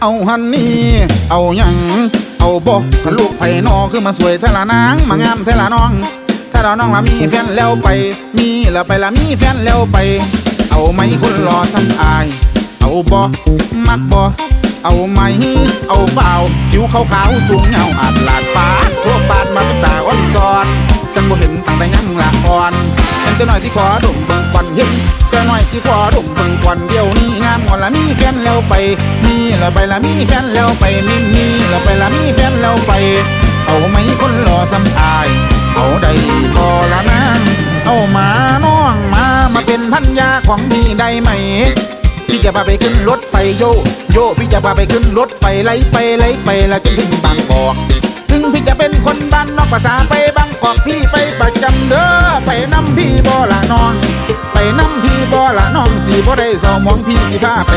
เอาหันนี่ เอาหยัง เอาบอกถ้าลูกไผ่นอคือมาสวยเทละนางมางามเทละน้อง ถ้าเราน้องละมีแฟนแล้วไป มีละไปละมีแฟนแล้วไป เอาไหมคนรอซ้ำอาย เอาบ่มักบ่เอาไหม เอาเปล่าผิวขาวขาวๆสูงเงาอาดลาดปาดทั่วปาดมาเป็นตาอ่อนซอน สันบ่เห็นตั้งแต่ยังละอ่อน เห็นแต่น้อยที่ขอดมเบิ่งก่อนเห็นแต่น้อยที่ขอดมเบิ่งก่อนเดี๋ยวนี้งามงอนละมีแฟนแล้วไปมีละไปละมีแฟนแล้วไปมีมีละไปละมีแฟนแล้วไป เอาไหมคนรอซ้ำอาย เอาได้พอละนางเอามาน้องมามาเป็นพันยาของพี่ได้ไหมพี่จะพาไปขึ้นรถไฟโยโยพี่จะพาไปขึ้นรถไฟไล่ไปไล่ไปแล้วจะถึงบางกอกถึงพี่จะเป็นคนบ้านนอกภาษาไป ประจำเด้อไปน้ำพี่บ่ละน้อง ไปน้ำพี่บ่ละน้องสีบ่ได้เศร้ามองพี่สิพาไป